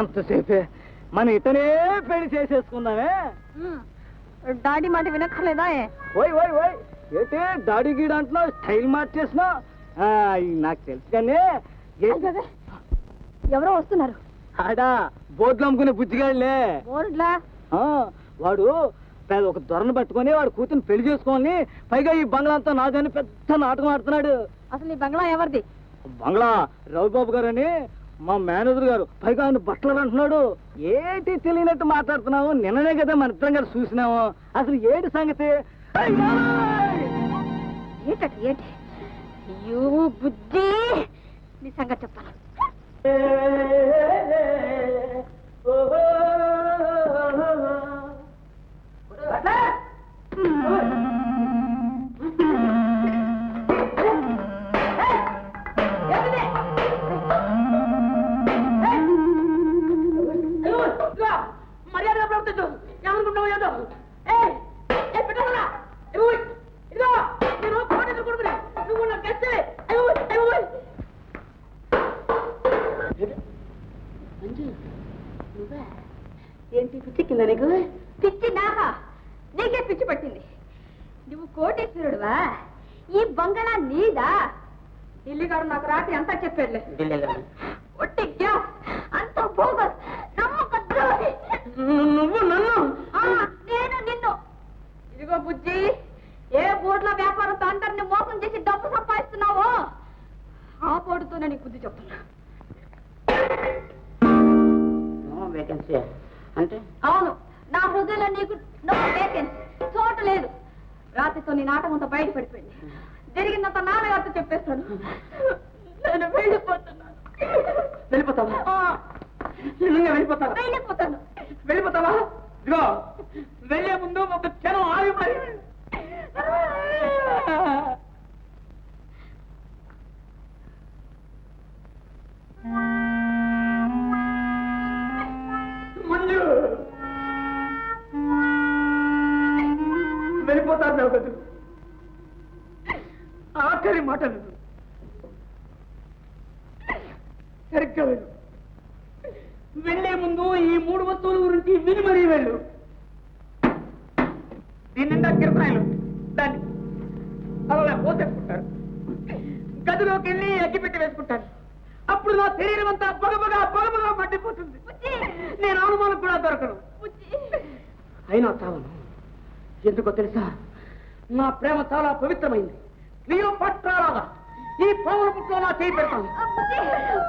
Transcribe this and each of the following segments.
ఎంతసేపే? మన ఇతనే పెళ్ళి చేసేసుకుందామే. డాడీ మాట వినక్కర్లేదా? ఓయ్ ఓయ్ ఓయ్. ఏంటి దాడి గీడ అంటున్నావు? స్టైల్ మార్చేసినావు నాకు తెలుసు కానీ ఎవరో వస్తున్నారు. ఆడా బోర్డులు అమ్ముకునే బుజ్జిగాళ్ళే. బోర్డ్లా? వాడు పెద్ద ఒక దొరను పట్టుకొని వాడు కూతురు పెళ్ళి చేసుకోవాలని పైగా ఈ బంగ్లా అంతా నాదని పెద్ద నాటకం ఆడుతున్నాడు. అసలు ఈ బంగ్లా ఎవరిది? బంగ్లా రవిబాబు గారు అని మా మేనేజర్ గారు పైగా ఆయన బట్టలు అంటున్నాడు. ఏంటి తెలియనట్టు మాట్లాడుతున్నావు? నిన్ననే కదా మన ఇద్దరం గారు చూసినాము. అసలు ఏంటి సంగతి! ఏంటట ఏంటి? అయ్యో బుద్ధి! నీ సంగతి చెప్తాను ఏంటి పిచ్చి కింద నీకు? పిచ్చి నాకా? నీకే పిచ్చి పట్టింది. నువ్వు కోటేశ్వరుడువా? ఈ బంగళా నీదా? ఇల్లుగాడు నాకు రాత్రి అంతా చెప్పాడులే ఒట్టి గ్యాస్ అంత బోగస్ నువ్వు నన్ను? నేను నిన్ను. ఇదిగో బుజ్జి ఏ బోర్డుల వ్యాపారంతో అందరిని మోసం చేసి డబ్బు సంపాదిస్తున్నావో ఆ పోడుతోనే నీకు బుద్ధి చెప్తున్నా. వేకెన్సీ అంటే? అవును. నా హృదయంలో నీకు నో వేకెన్సీ చోటు లేదు. రాత్రితో నీ నాటకంతో బయట పడిపోయింది. జరిగిందంత నాన్నగారితో చెప్పేస్తాను. నేను వెళ్ళిపోతున్నాను. వెళ్ళిపోతావా? నిజంగా వెళ్ళిపోతావా? వెళ్ళిపోతాను. వెళ్ళిపోతావా? ఇదిగో వెళ్ళే ముందు ఒక క్షణం ఆగి మరి వెళ్ళు. దీని నిండా కిరసాయలు దాన్ని అలా పోసేసుకుంటారు. గదిలోకి వెళ్ళి అగ్గిపెట్టి వేసుకుంటారు. అప్పుడు నా శరీరం అంతా పొగబగా పొగబగా మండిపోతుంది. నేను అనుమానం కూడా దొరకను. అయినా చావను ఎందుకో తెలుసా? నా ప్రేమ చాలా పవిత్రమైంది. నీలో పట్టాలాగా ఈ పావుల పుట్లో నా చేయి పెడతాను.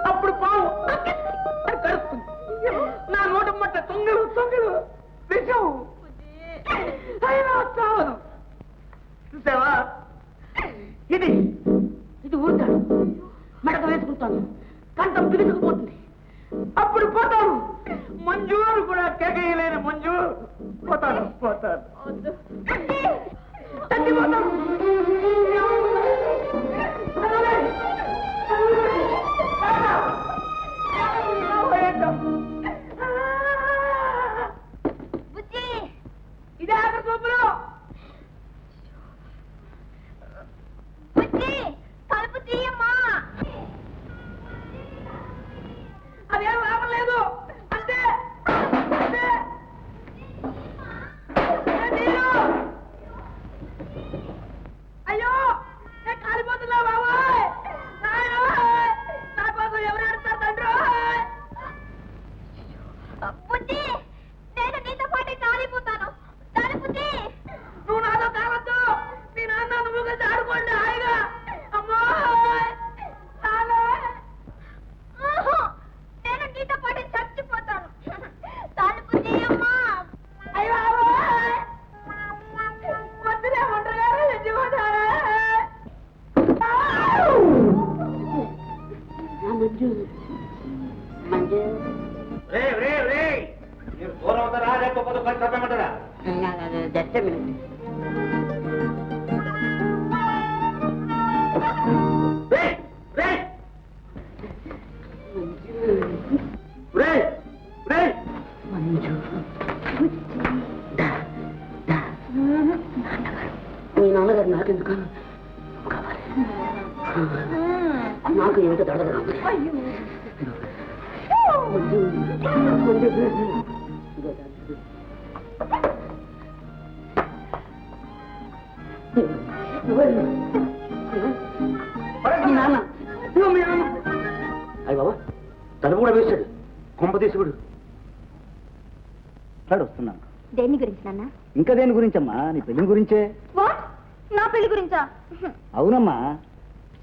అప్పుడు పావు తొంగలు తొంగలు. విషం అయినా చావను. చూసావా? ఇది. ఇది ఊరుతాడు మెడక వేసుకుంటాను. కంఠం పిలుచుకుపోతుంది. అప్పుడు పోతాను. మంజు అని కూడా కేకేయలేని మంజు పోతాను పోతాను. చచ్చిపోతాను. అయ్య బాబా తను కూడా వేశాడు కొంప తీసుకుడు మాట్లాడు వస్తున్నాను. దేని గురించి నాన్న? ఇంకా దేని గురించమ్మా? నీ పెళ్ళి గురించే. నా పెళ్ళి గురించా? అవునమ్మా.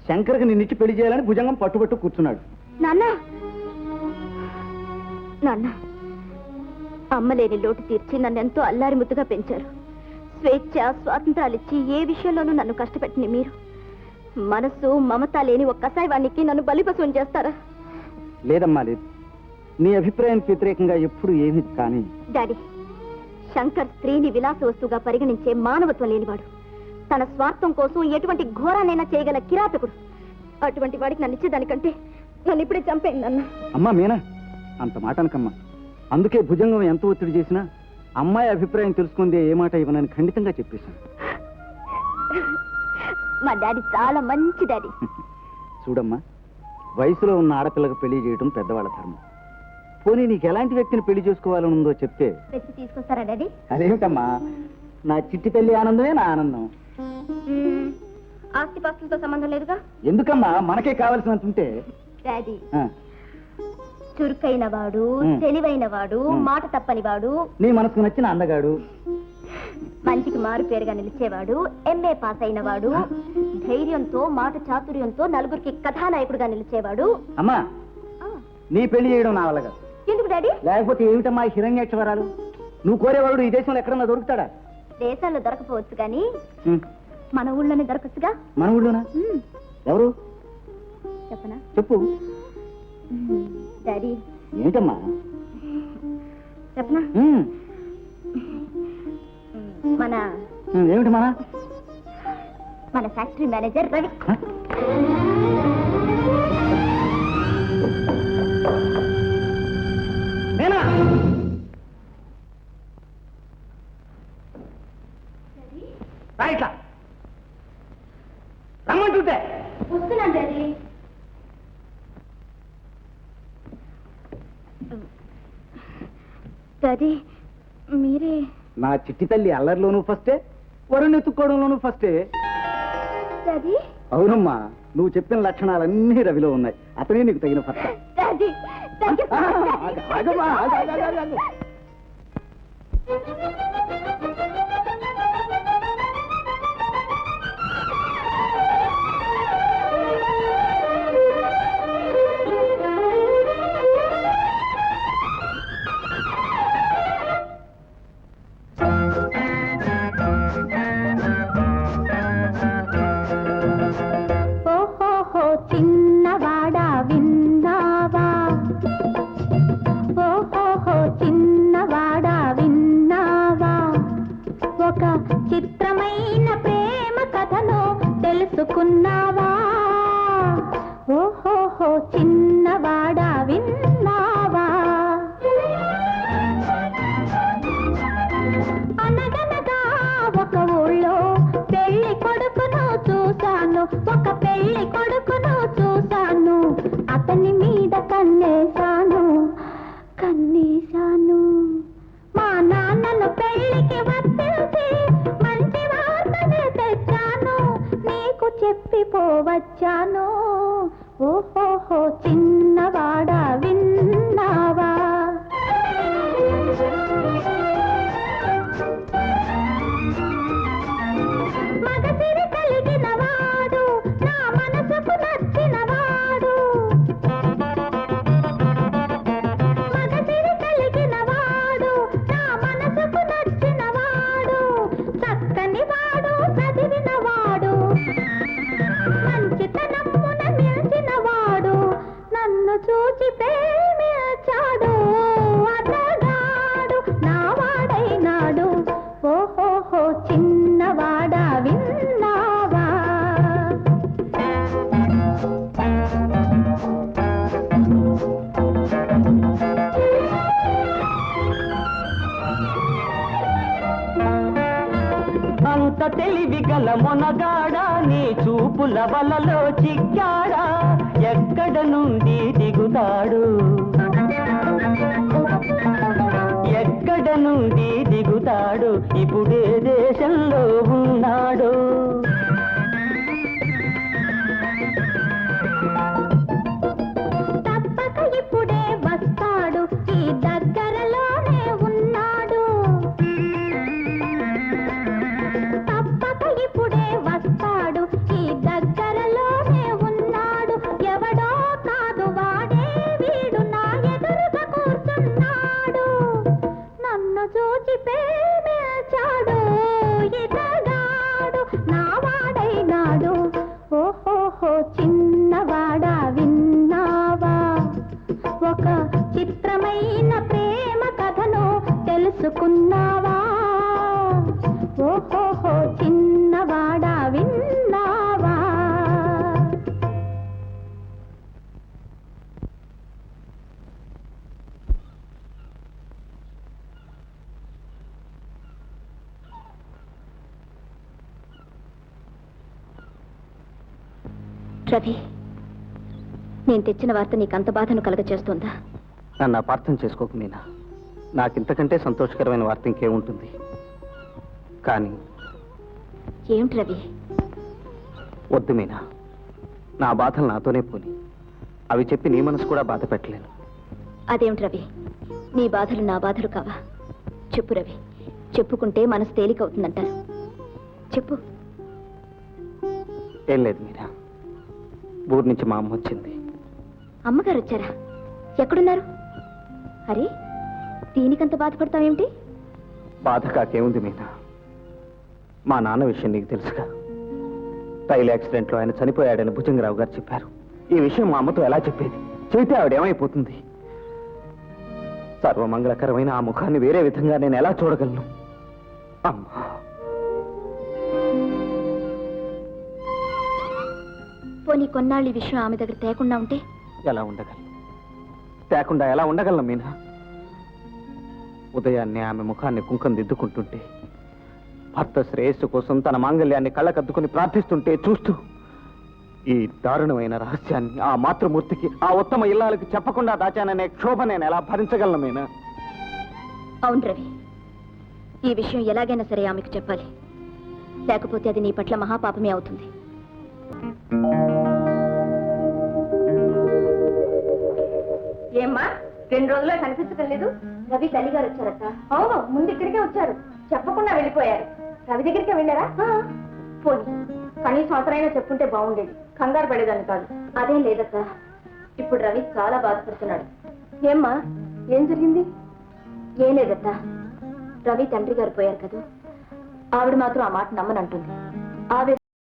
శంకర్కి నిన్నిచ్చి పెళ్ళి చేయాలని భుజంగం పట్టుబట్టు కూర్చున్నాడు. నాన్న! నాన్న! అమ్మ లేని లోటు తీర్చి నన్ను ఎంతో అల్లారి ముద్దుగా పెంచారు. స్వేచ్ఛ స్వాతంత్రాలిచ్చి ఏ విషయంలోనూ నన్ను కష్టపెట్టిన మీరు. మనసు మమత లేని ఒక్కసారి వానికి నన్ను బలిపశువుని చేస్తారా? లేదమ్మా లేదు. నీ అభిప్రాయానికి వ్యతిరేకంగా ఎప్పుడు ఏమీ కానీ. డాడీ శంకర్ స్త్రీని విలాస వస్తువుగా పరిగణించే మానవత్వం లేనివాడు. తన స్వార్థం కోసం ఎటువంటి ఘోరానైనా చేయగల కిరాతకుడు. అటువంటి వాడికి నన్ను ఇచ్చేదానికంటే నన్ను ఇప్పుడే చంపేయండి నాన్న అమ్మా మీనా అంత మాట అనకమ్మా. అందుకే భుజంగం ఎంత ఒత్తిడి చేసినా అమ్మాయి అభిప్రాయం తెలుసుకుందే ఏ మాట ఇవ్వనని ఖండితంగా చెప్పేశాను. మా డాడీ చాలా మంచి డాడీ. చూడమ్మా వయసులో ఉన్న ఆడపిల్లకు పెళ్ళి చేయడం పెద్దవాళ్ళ ధర్మం. పోనీ నీకు ఎలాంటి వ్యక్తిని పెళ్ళి చేసుకోవాలని ఉందో చెప్తే? తెచ్చి తీసుకొస్తారా డాడీ? అదేమిటమ్మా నా చిట్టి తల్లి ఆనందమే నా ఆనందం. ఆస్తి పాస్తులతో సంబంధం లేదుగా? ఎందుకమ్మా మనకే కావలసినంత ఉంటే? డాడీ చురుకైన వాడు మ్. తెలివైన వాడు మ్. మాట తప్పని వాడు నీ మనసుకు నచ్చిన అందగాడు. మంచికి మారు పేరుగా నిలిచేవాడు ఎంఏ పాస్ అయిన వాడు ధైర్యంతో మాట చాతుర్యంతో నలుగురికి కథానాయకుడిగా నిలిచేవాడు. అమ్మా ఆ, నీ పెళ్ళి చేయడం నా వల్ల కాదు. ఎందుకు డాడీ? లేకపోతే ఏమిటమ్మా ఈ హిరణ్యాక్షవరాలు? నువ్వు కోరేవాడు ఈ దేశంలో ఎక్కడన్నా దొరుకుతాడా? దేశాల్లో దొరకపోవచ్చు కానీ మన ఊళ్ళోనే దొరకచ్చుగా? మన ఊళ్ళోనా? మ్, ఎవరు? చెప్పనా? చెప్పు. డాడీ ఏమిటమ్మా? చెప్పనా? మన ఏమిటి మన? మన ఫ్యాక్టరీ మేనేజర్ రవి. డాడీ మీరే. నా చిట్టి తల్లి అల్లరిలోనూ ఫస్టే వరుణ్ ఎత్తుక్కోవడంలోనూ ఫస్టే డాడీ. అవునమ్మా నువ్వు చెప్పిన లక్షణాలన్నీ రవిలో ఉన్నాయి. అతనే నీకు తగిన భర్త డాడీ ఆగ- ఆగమ్మా, ఆగ- ఆగ- ఆగ- ఆగ- చెప్పిపోవచ్చాను ఓహోహో చిన్నవాడా విన్న ఎంత తెలివిగల మొనగాడా నీ చూపుల వలలో చిక్కాడా ఎక్కడ నుండి దిగుతాడు? ఎక్కడ నుండి దిగుతాడు? ఇప్పుడే దేశంలో ఉన్నాడు. రవి నేను తెచ్చిన వార్త నీకు అంత బాధను కలగచేస్తుందా? నన్ను అపార్థం చేసుకోకు మీనా. నాకింతకంటే సంతోషకరమైన వార్త ఇంకేముంటుంది? కానీ ఏమిటి రవి? వద్దు మీనా. నా బాధలు నాతోనే పోని. అవి చెప్పి నీ మనసు కూడా బాధ పెట్టలేను. అదేమిటి రవి? నీ బాధలు నా బాధలు కావా? చెప్పు రవి. చెప్పుకుంటే మనసు తేలికవుతుందంటారు చెప్పు. ఏం లేదు మీనా. ఊరి నుంచి మా అమ్మ వచ్చింది. అమ్మగారు వచ్చారా? ఎక్కడున్నారు? అరే దీనికంత బాధపడతావేమిటి? బాధ కాకేముంది మీనా? మా నాన్న విషయం నీకు తెలుసుగా. రైలు యాక్సిడెంట్లో ఆయన చనిపోయాడని భుజంగరావు గారు చెప్పారు. ఈ విషయం మా అమ్మతో ఎలా చెప్పేది? చెబితే ఆవిడేమైపోతుంది సర్వమంగళకరమైన ఆ ముఖాన్ని వేరే విధంగా నేను ఎలా చూడగలను? అమ్మా! పోనీ కొన్నాళ్ళు ఈ విషయం ఆమె దగ్గర తేకుండా ఉంటే? ఎలా ఉండగలను? తేకుండా ఎలా ఉండగలను మీనా? ఉదయాన్నే ఆమె ముఖాన్ని కుంకం దిద్దుకుంటుంటే భర్త శ్రేయస్సు కోసం తన మాంగళ్యాన్ని కళ్ళకద్దుకుని ప్రార్థిస్తుంటే చూస్తూ ఈ దారుణమైన రహస్యాన్ని ఆ మాతృమూర్తికి ఆ ఉత్తమ ఇల్లాలకి చెప్పకుండా దాచాననే క్షోభ నేను ఎలా భరించగలను మీనా? అవును రవి. ఈ విషయం ఎలాగైనా సరే ఆమెకు చెప్పాలి. లేకపోతే అది నీ పట్ల మహాపాపమే అవుతుంది. ఏమ్మా? రెండు రోజుల్లో కనిపించడం లేదు. రవి తల్లి గారు వచ్చారట అవును ముందు ఇక్కడికే వచ్చారు. చెప్పకుండా వెళ్ళిపోయారు. రవి దగ్గరికే వెళ్ళారా? పోనీ. కనీసం అతనైనా చెప్పుంటే బాగుండేది. కంగారు పడేదాన్ని కాదు. అదేం లేదక్క. ఇప్పుడు రవి చాలా బాధపడుతున్నాడు. ఏమ్మా ఏం జరిగింది? ఏం లేదత్త రవి తండ్రి గారు పోయారు కదా. ఆవిడ మాత్రం ఆ మాట నమ్మనంటుంది. ఆవిడ